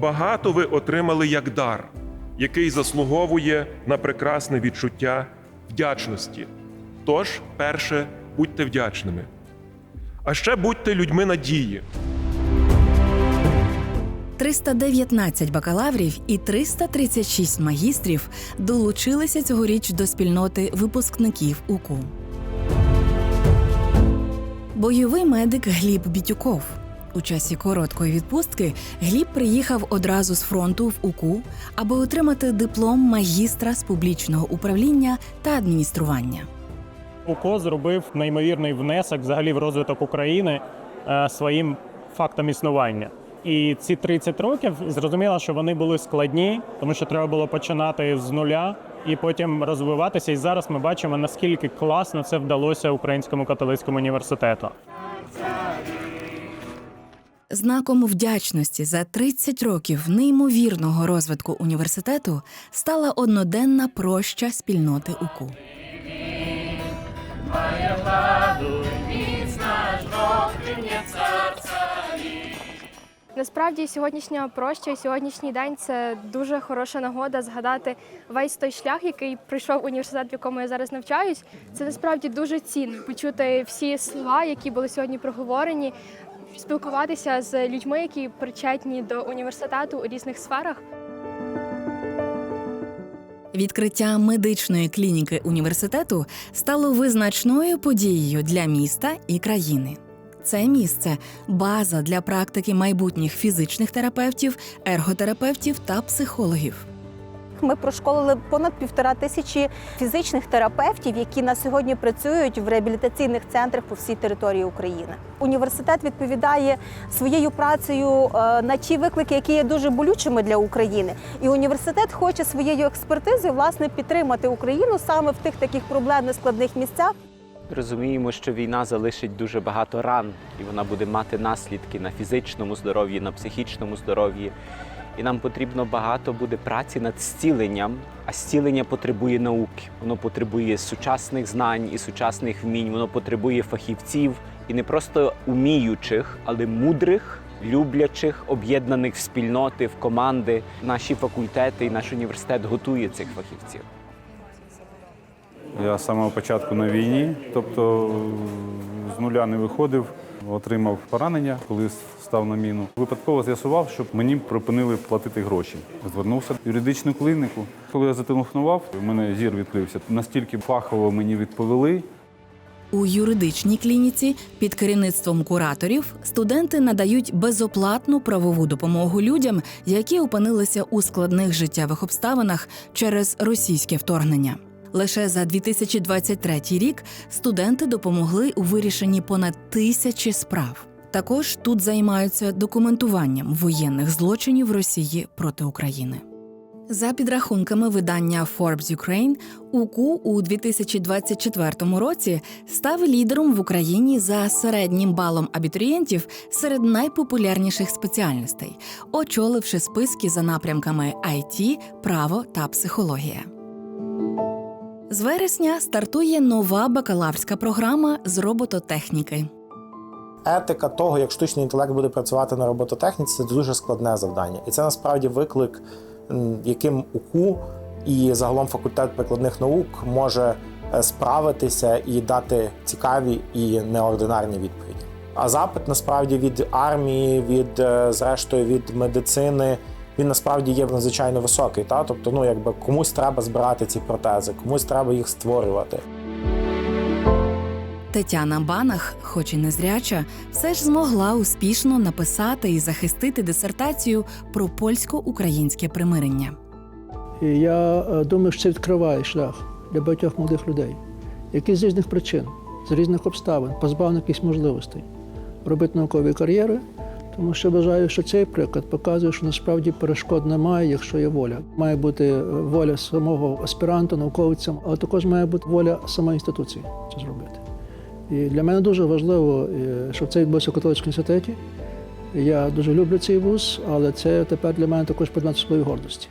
багато ви отримали як дар, який заслуговує на прекрасне відчуття вдячності. Тож, перше, будьте вдячними. А ще будьте людьми надії. 319 бакалаврів і 336 магістрів долучилися цьогоріч до спільноти випускників УКУ. Бойовий медик Гліб Бітюков. У часі короткої відпустки Гліб приїхав одразу з фронту в УКУ, аби отримати диплом магістра з публічного управління та адміністрування. УКО зробив неймовірний внесок взагалі в розвиток України е, своїм фактом існування. І ці 30 років зрозуміло, що вони були складні, тому що треба було починати з нуля і потім розвиватися. І зараз ми бачимо, наскільки класно це вдалося Українському католицькому університету. Знаком вдячності за 30 років неймовірного розвитку університету стала одноденна проща спільноти УКУ. Насправді сьогоднішня проща і сьогоднішній день це дуже хороша нагода згадати весь той шлях, який пройшов університет, в якому я зараз навчаюсь. Це насправді дуже цінно почути всі слова, які були сьогодні проговорені, спілкуватися з людьми, які причетні до університету у різних сферах. Відкриття медичної клініки університету стало визначною подією для міста і країни. Це місце база для практики майбутніх фізичних терапевтів, ерготерапевтів та психологів. Ми прошколили понад півтора тисячі фізичних терапевтів, які на сьогодні працюють в реабілітаційних центрах по всій території України. Університет відповідає своєю працею е, на ті виклики, які є дуже болючими для України. І університет хоче своєю експертизою власне підтримати Україну саме в тих таких проблемних складних місцях. Розуміємо, що війна залишить дуже багато ран, і вона буде мати наслідки на фізичному здоров'ї, на психічному здоров'ї. І нам потрібно багато буде праці над зціленням, а зцілення потребує науки. Воно потребує сучасних знань і сучасних вмінь, воно потребує фахівців і не просто уміючих, але мудрих, люблячих, об'єднаних в спільноти, в команди. Наші факультети і наш університет готує цих фахівців. Я з самого початку на війні, тобто з нуля не виходив, отримав поранення, коли став на міну. Випадково з'ясував, що мені припинили платити гроші. Звернувся в юридичну клініку. Коли я зателефонував, у мене зір відкрився. Настільки фахово мені відповіли. У юридичній клініці під керівництвом кураторів студенти надають безоплатну правову допомогу людям, які опинилися у складних життєвих обставинах через російське вторгнення. Лише за 2023 рік студенти допомогли у вирішенні понад тисячі справ. Також тут займаються документуванням воєнних злочинів Росії проти України. За підрахунками видання Forbes Ukraine, УКУ у 2024 році став лідером в Україні за середнім балом абітурієнтів серед найпопулярніших спеціальностей, очоливши списки за напрямками IT, право та психологія. З вересня стартує нова бакалаврська програма з робототехніки. етика того, як штучний інтелект буде працювати на робототехніці, це дуже складне завдання. І це насправді виклик, яким УКУ і загалом факультет прикладних наук може е, справитися і дати цікаві і неординарні відповіді. А запит насправді від армії, від е, зрештою від медицини. Він насправді є надзвичайно високий. Та? Тобто, ну якби комусь треба збирати ці протези, комусь треба їх створювати. Тетяна Банах, хоч і незряча, все ж змогла успішно написати і захистити дисертацію про польсько-українське примирення. І я е, думаю, що це відкриває шлях для багатьох молодих людей, які з різних причин, з різних обставин, позбавлені якихось можливостей робити наукові кар'єри, тому що вважаю, що цей приклад показує, що насправді перешкод немає, якщо є воля. Має бути е, воля самого аспіранта, науковця, але також має бути воля самої інституції це зробити. І для мене дуже важливо, е, щоб це відбулося в католицькому університеті. Я дуже люблю цей вуз, але це тепер для мене також предмет своєї гордості.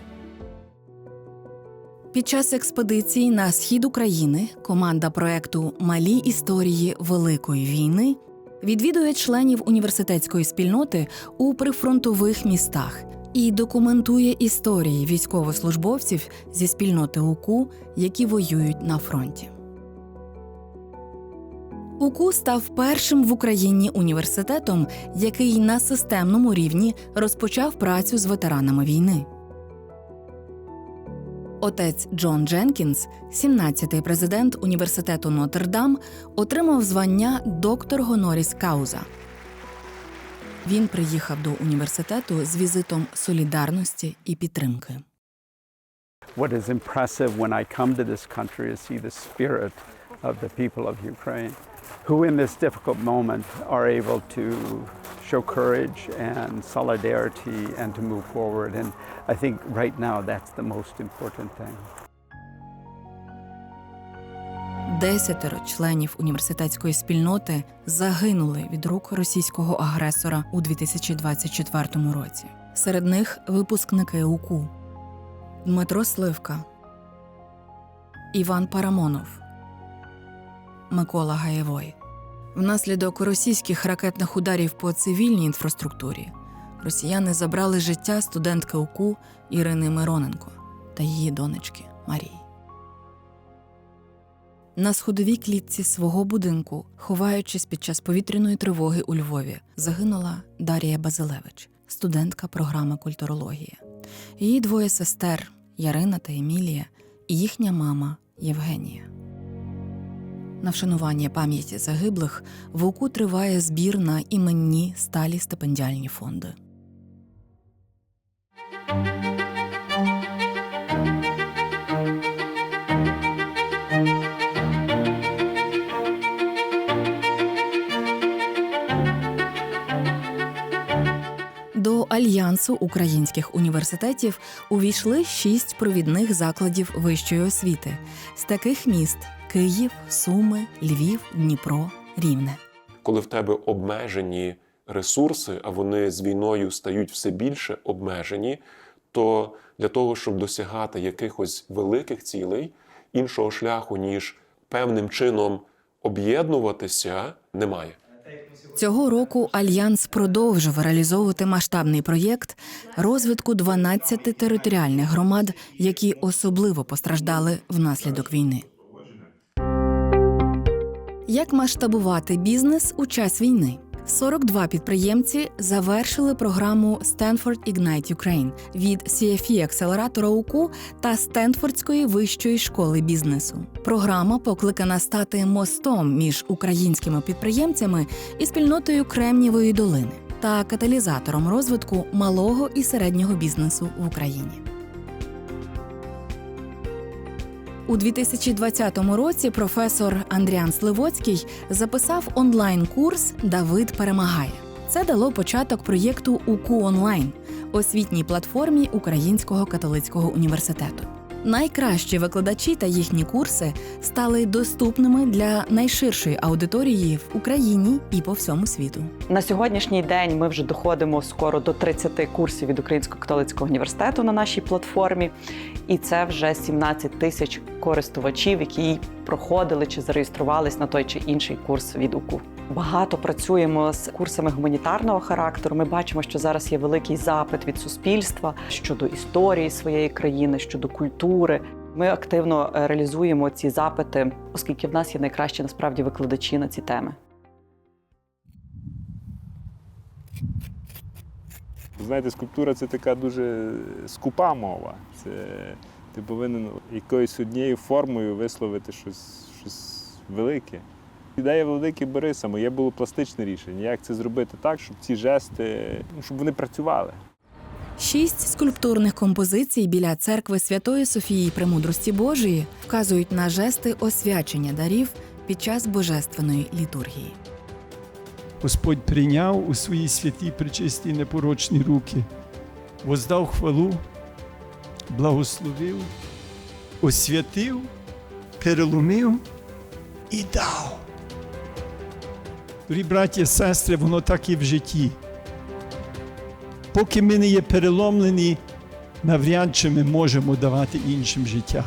Під час експедиції на схід України команда проекту Малі історії Великої війни відвідує членів університетської спільноти у прифронтових містах і документує історії військовослужбовців зі спільноти УКУ, які воюють на фронті. УКУ став першим в Україні університетом, який на системному рівні розпочав працю з ветеранами війни. Отець Джон Дженкінс, 17-й президент університету Нотр-Дам, отримав звання доктор Гоноріс Кауза. Він приїхав до університету з візитом солідарності і підтримки. What is impressive when I come to this country is see the spirit of the people of Ukraine, who in this difficult moment are able to show courage and solidarity and to move forward. And I think right now that's the most important thing. Десятеро членів університетської спільноти загинули від рук російського агресора у 2024 році. Серед них випускники УКУ Дмитро Сливка, Іван Парамонов, Микола Гаєвой. Внаслідок російських ракетних ударів по цивільній інфраструктурі росіяни забрали життя студентки УКУ Ірини Мироненко та її донечки Марії. На сходовій клітці свого будинку, ховаючись під час повітряної тривоги у Львові, загинула Дарія Базилевич, студентка програми культурологія. Її двоє сестер Ярина та Емілія, і їхня мама Євгенія. На вшанування пам'яті загиблих в УКУ триває збір на іменні сталі стипендіальні фонди. До альянсу українських університетів увійшли шість провідних закладів вищої освіти з таких міст: Київ, Суми, Львів, Дніпро, Рівне. Коли в тебе обмежені ресурси, а вони з війною стають все більше обмежені, то для того, щоб досягати якихось великих цілей, іншого шляху, ніж певним чином об'єднуватися, немає. Цього року альянс продовжив реалізовувати масштабний проєкт розвитку 12 територіальних громад, які особливо постраждали внаслідок війни. Як масштабувати бізнес у час війни? 42 підприємці завершили програму Stanford Ignite Ukraine від CFE акселератора УКУ та Стенфордської вищої школи бізнесу. Програма покликана стати мостом між українськими підприємцями і спільнотою Кремнівої долини та каталізатором розвитку малого і середнього бізнесу в Україні. У 2020 році професор Андріан Сливоцький записав онлайн-курс Давид перемагає. Це дало початок проєкту УКУ онлайн освітній платформі Українського католицького університету. Найкращі викладачі та їхні курси стали доступними для найширшої аудиторії в Україні і по всьому світу. На сьогоднішній день ми вже доходимо скоро до 30 курсів від Українського католицького університету на нашій платформі, і це вже 17 тисяч користувачів, які проходили чи зареєструвались на той чи інший курс від УКУ. Багато працюємо з курсами гуманітарного характеру. Ми бачимо, що зараз є великий запит від суспільства щодо історії своєї країни, щодо культури. Ми активно е, реалізуємо ці запити, оскільки в нас є найкращі насправді викладачі на ці теми. Знаєте, скульптура це така дуже скупа мова. Це ти повинен якоюсь однією формою висловити щось, щось велике. Ідея Владики Бориса моє було пластичне рішення. Як це зробити так, щоб ці жести, ну, щоб вони працювали. Шість скульптурних композицій біля церкви Святої Софії Премудрості Божої вказують на жести освячення дарів під час божественної літургії. Господь прийняв у свої святі причисті непорочні руки, воздав хвалу, благословив, освятив, переломив і дав. Дорогі браті і сестри, воно так і в житті. Поки ми не є переломлені, навряд чи ми можемо давати іншим життя.